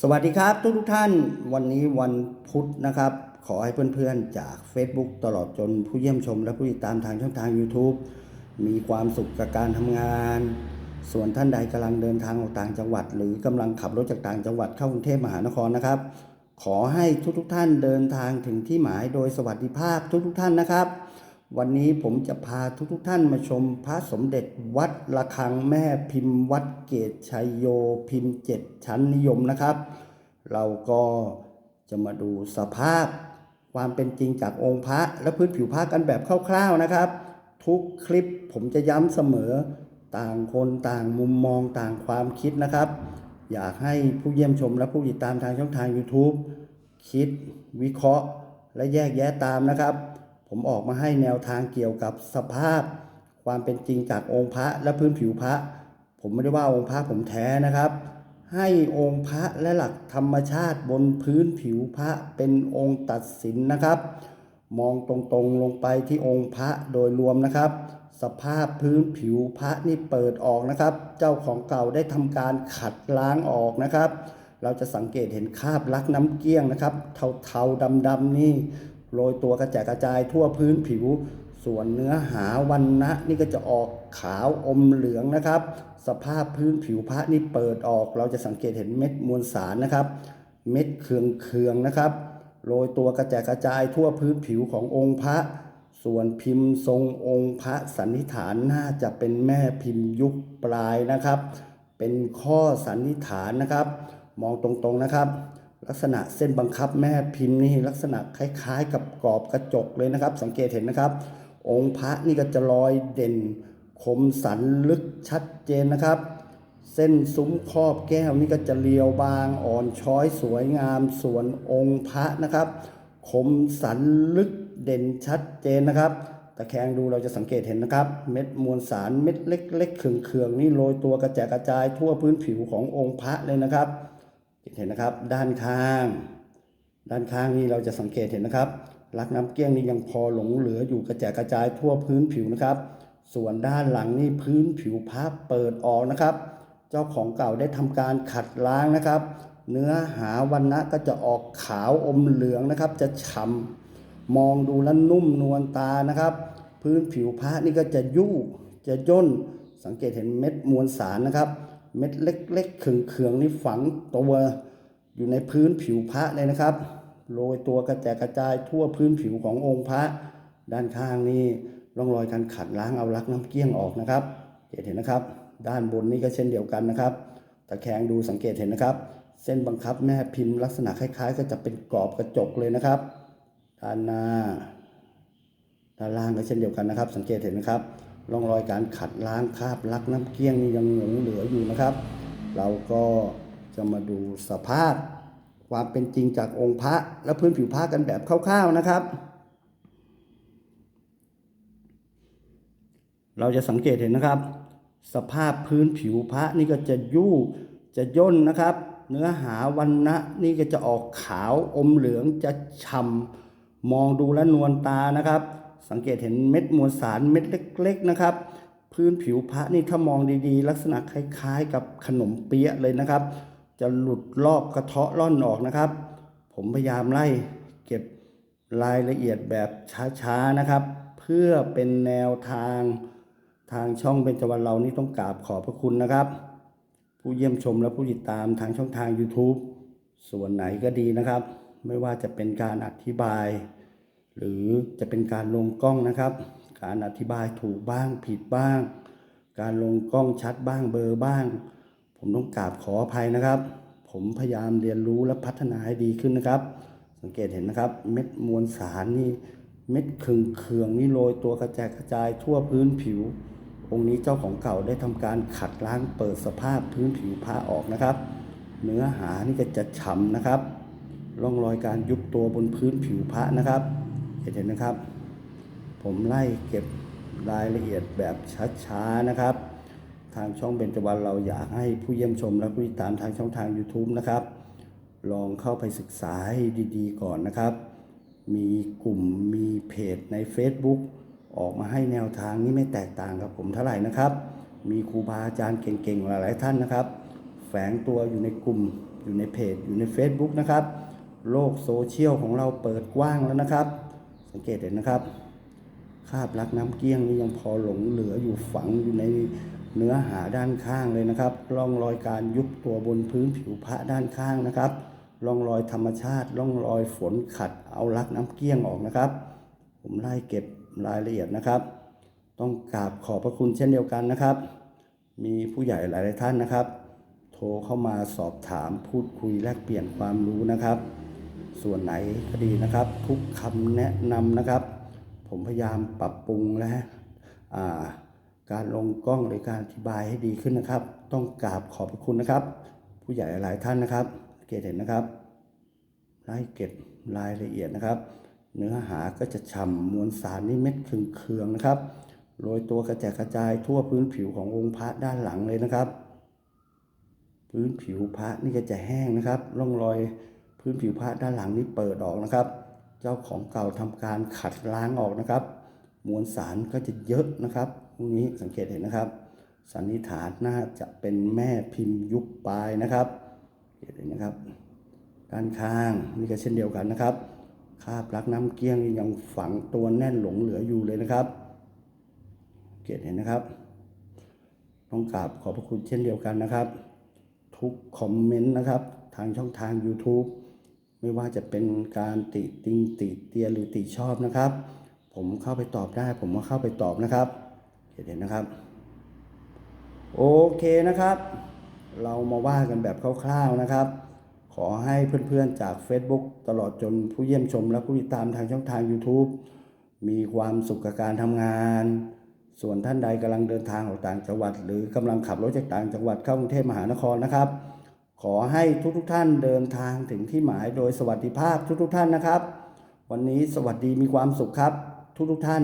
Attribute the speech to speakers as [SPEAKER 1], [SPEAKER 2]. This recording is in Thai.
[SPEAKER 1] สวัสดีครับทุกทุกท่านวันนี้วันพุธนะครับ ขอให้เพื่อนๆจาก Facebook ตลอดจนผู้เยี่ยมชมและผู้ติดตามทางช่องทาง YouTube มีความสุขกับการทำงาน ส่วนท่านใดกำลังเดินทางออกต่างจังหวัด หรือกำลังขับรถจากต่างจังหวัดเข้ากรุงเทพมหานครนะครับ ขอให้ทุกๆท่านเดินทางถึงที่หมายโดยสวัสดิภาพทุกๆท่านนะครับ วันนี้ผมจะพาทุกท่านมาชมพระสมเด็จวัดระฆังแม่พิมพ์วัดเกตชัยโยพิมพ์เจ็ดชั้นนิยมนะครับ เราก็จะมาดูสภาพความเป็นจริงจากองค์พระและพื้นผิวพระกันแบบคร่าวๆนะครับ ทุกคลิปผมจะย้ำเสมอต่างคนต่างมุมมองต่างความคิดนะครับ อยากให้ผู้เยี่ยมชมและผู้ติดตามทางช่องทาง YouTube คิดวิเคราะห์และแยกแยะตามนะครับ ผมออกมาให้แนวทางเกี่ยวกับสภาพ ความเป็นจริงจากองค์พระและพื้นผิวพระ ผมไม่ได้ว่าองค์พระผมแท้นะครับ ให้องค์พระและหลักธรรมชาติบนพื้นผิวพระเป็นองค์ตัดสินนะครับ มองตรงๆลงไปที่องค์พระโดยรวมนะครับ สภาพพื้นผิวพระนี่เปิดออกนะครับ เจ้าของเก่าได้ทำการขัดล้างออกนะครับ เราจะสังเกตเห็นคราบลักน้ำเกลี้ยงนะครับ เทาๆดำๆนี่ โรยตัวกระจายกระจายทั่วพื้นผิว ส่วนเนื้อหาวันนะนี่ก็จะออกขาวอมเหลืองนะครับ สภาพพื้นผิวพระนี่เปิดออก เราจะสังเกตเห็นเม็ดมวลสารนะครับ เม็ดเคืองๆนะครับโรยตัวกระจายกระจายทั่วพื้นผิวขององค์พระ ส่วนพิมพ์ทรงองค์พระสันนิษฐานน่าจะเป็นแม่พิมพ์ยุคปลายนะครับ เป็นข้อสันนิษฐานนะครับ มองตรงๆนะครับ ลักษณะเส้นบังคับแม่พิมพ์นี่ลักษณะคล้ายๆ กับกรอบกระจกเลยนะครับ สังเกตเห็นนะครับ องค์พระนี่ก็จะลอยเด่น คมสันลึกชัดเจนนะครับ เส้นซุ้มครอบแก้วนี่ก็จะเรียวบางอ่อนช้อยสวยงามส่วนองค์พระนะครับ คมสันลึกเด่นชัดเจนนะครับตะแคงดูเราจะสังเกตเห็นนะครับ เม็ดมวลสารเม็ดเล็กๆเคืองๆนี่โรยตัวกระจายกระจายทั่วพื้นผิวขององค์พระเลยนะครับ เห็นนะครับ ด้านข้าง ด้านข้างนี่เราจะสังเกตเห็นนะครับลักน้ำเกลี้ยงนี่ยังพอหลงเหลืออยู่กระจายกระจายทั่วพื้นผิวนะครับ ส่วนด้านหลังนี่พื้นผิวพระเปิดออกนะครับ เจ้าของเก่าได้ทำการขัดล้างนะครับ เนื้อหาวันนะก็จะออกขาวอมเหลืองนะครับ จะฉ่ำมองดูแล้วนุ่มนวลตานะครับ พื้นผิวพระนี่ก็จะยู่จะย่นสังเกตเห็นเม็ดมวลสารนะครับ เม็ดเล็กๆเคืองๆนี่ฝังตัวอยู่ในพื้นผิวพระเลยนะครับ โรยตัวกระจายกระจายทั่วพื้นผิวขององค์พระ ด้านข้างนี่ร่องรอยการขัดล้างเอาลักน้ำเกี้ยงออกนะครับเห็นนะครับ ด้านบนนี่ก็เช่นเดียวกันนะครับ ตะแคงดูสังเกตเห็นนะครับ เส้นบังคับแม่พิมพ์ลักษณะคล้าย ๆ ก็จะเป็นกรอบกระจกเลยนะครับ ด้านหน้าด้านล่างก็เช่นเดียวกันนะครับ สังเกตเห็นนะครับ ร่องรอยการขัดล้างคราบลักน้ำเกลี้ยงนี่ยังหลงเหลืออยู่นะครับ เราก็จะมาดูสภาพความเป็นจริงจากองค์พระและพื้นผิวพระกันแบบคร่าวๆนะครับ เราจะสังเกตเห็นนะครับ สภาพพื้นผิวพระนี่ก็จะยู่จะย่นนะครับ เนื้อหาวันนะนี่ก็จะออกขาวอมเหลืองจะฉ่ำมองดูและนวลตานะครับ สังเกตเห็นเม็ดมวลสารเม็ดเล็ก ๆนะครับ พื้นผิวพระนี่ถ้ามองดีๆ ลักษณะคล้ายๆ กับขนมเปี๊ยะเลยนะครับ จะหลุดลอกกระเทาะล่อนออกนะครับ ผมพยายามไล่เก็บรายละเอียดแบบช้าๆนะครับ เพื่อเป็นแนวทางทางช่องเบญจวรรณเรานี่ต้องกราบขอบพระคุณนะครับ ผู้เยี่ยมชมและผู้ติดตามทางช่องทาง YouTube ส่วนไหนก็ดีนะครับ ไม่ว่าจะเป็นการอธิบาย หรือจะเป็นการลงกล้องนะครับ การอธิบายถูกบ้างผิดบ้าง การลงกล้องชัดบ้างเบลอร์บ้าง ผมต้องกราบขออภัยนะครับ ผมพยายามเรียนรู้และพัฒนาให้ดีขึ้นนะครับ สังเกตเห็นนะครับ เม็ดมวลสารนี่เม็ดเคืองๆนี่โรยตัวกระจายกระจายทั่วพื้นผิว องค์นี้เจ้าของเก่าได้ทำการขัดล้างเปิดสภาพพื้นผิวผ้าออกนะครับ เนื้อหานี่ก็จะฉ่ำนะครับ ร่องรอยการยุบตัวบนพื้นผิวพระนะครับ เห็นนะครับ ผมไล่เก็บรายละเอียดแบบช้าๆนะครับ ทางช่องเบญจวรรณเราอยากให้ผู้เยี่ยมชมและผู้ติดตามทางช่องทาง YouTube นะครับ ลองเข้าไปศึกษาให้ดีๆ ก่อนนะครับ มีกลุ่มมีเพจใน Facebook ออกมาให้แนวทางนี้ไม่แตกต่างกับผมเท่าไหร่นะครับ มีครูบาอาจารย์เก่งๆ หลายๆท่านนะครับ แฝงตัวอยู่ในกลุ่มอยู่ในเพจอยู่ใน Facebook นะครับ โลกโซเชียลของเราเปิดกว้างแล้วนะครับ สังเกตเห็นนะครับคาบลักน้ำเกี้ยงนี่ยังพอหลงเหลืออยู่ฝังอยู่ในเนื้อหาด้านข้างเลยนะครับร่องรอยการยุบตัวบนพื้นผิวพระด้านข้างนะครับร่องรอยธรรมชาติร่องรอยฝนขัดเอาลักน้ำเกี้ยงออกนะครับ ผมไล่เก็บรายละเอียดนะครับ ต้องกราบขอบพระคุณเช่นเดียวกันนะครับ มีผู้ใหญ่หลายท่านนะครับ โทรเข้ามาสอบถามพูดคุยแลกเปลี่ยนความรู้นะครับ ส่วนไหนก็ดีนะครับ ทุกคำแนะนำนะครับ ผมพยายามปรับปรุงและการลงกล้องหรือการอธิบายให้ดีขึ้นนะครับ ต้องกราบขอบพระคุณนะครับ ผู้ใหญ่หลายท่านนะครับ เกตเห็นนะครับไล่เก็บรายละเอียดนะครับ เนื้อหาก็จะฉ่ำมวลสารนี่เม็ดเคืองๆนะครับโรยตัวกระจายกระจายทั่วพื้นผิวขององค์พระด้านหลังเลยนะครับ พื้นผิวพระนี่ก็จะแห้งนะครับ ร่องรอย พื้นผิวพระด้านหลังนี่เปิดออกนะครับ เจ้าของเก่าทำการขัดล้างออกนะครับ มวลสารก็จะเยอะนะครับตรงนี้สังเกตเห็นนะครับ สันนิษฐานน่าจะเป็นแม่พิมพ์ยุคปลายนะครับเห็นนะครับด้านข้างนี่ก็เช่นเดียวกันนะครับคราบลักน้ำเกี้ยงยังฝังตัวแน่นหลงเหลืออยู่เลยนะครับ เกตเห็นนะครับ ต้องกราบขอบพระคุณเช่นเดียวกันนะครับ ทุกคอมเมนต์นะครับ ทางช่องทาง YouTube ไม่ว่าจะเป็นการติติงติเตียนหรือติชอบนะครับ ผมเข้าไปตอบได้ ผมก็เข้าไปตอบนะครับเห็นนะครับ โอเคนะครับ เรามาว่ากันแบบคร่าวๆนะครับ ขอให้เพื่อนๆจาก Facebook ตลอดจนผู้เยี่ยมชมและผู้ติดตามทางช่องทาง YouTube มีความสุขกับการทำงาน ส่วนท่านใดกำลังเดินทางออกต่างจังหวัด หรือกำลังขับรถจากต่างจังหวัดเข้ากรุงเทพมหานครนะครับ ขอให้ทุกๆทท่านเดินทางถึงที่หมายโดยสวัสดิภาพทุกๆทท่านนะครับ วันนี้สวัสดีมีความสุขครับ ทุกๆทท่าน